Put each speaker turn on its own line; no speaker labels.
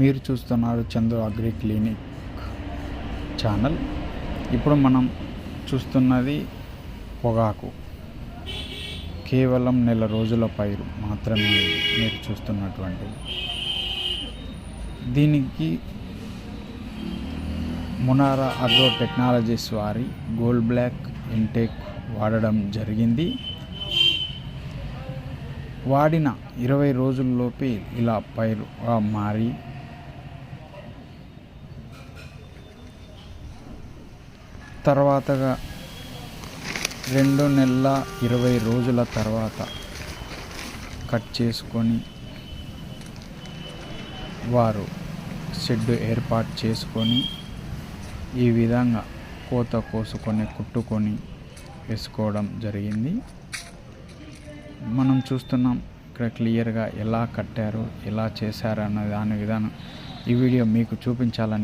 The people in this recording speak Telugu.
మీరు చూస్తున్నారు చందు అగ్రి క్లినిక్ ఛానల్. ఇప్పుడు మనం చూస్తున్నది పొగాకు. కేవలం నెల రోజుల పైరు మాత్రమే మీరు చూస్తున్నటువంటిది. దీనికి మునారా అగ్రో టెక్నాలజీస్ వారి గోల్డ్ బ్లాక్ ఇంటేక్ వాడడం జరిగింది. వాడిన ఇరవై రోజుల్లోపే ఇలా పైరుగా మారి తర్వాతగా రెండు నెలల ఇరవై రోజుల తర్వాత కట్ చేసుకొని వారు షెడ్ ఏర్పాటు చేసుకొని ఈ విధంగా కోత కోసుకొని కుట్టుకొని వేసుకోవడం జరిగింది. మనం చూస్తున్నాం ఇక్కడ క్లియర్గా ఎలా కట్టారు ఎలా చేశారు అన్న దాని విధానం. ఈ వీడియో మీకు చూపించాలని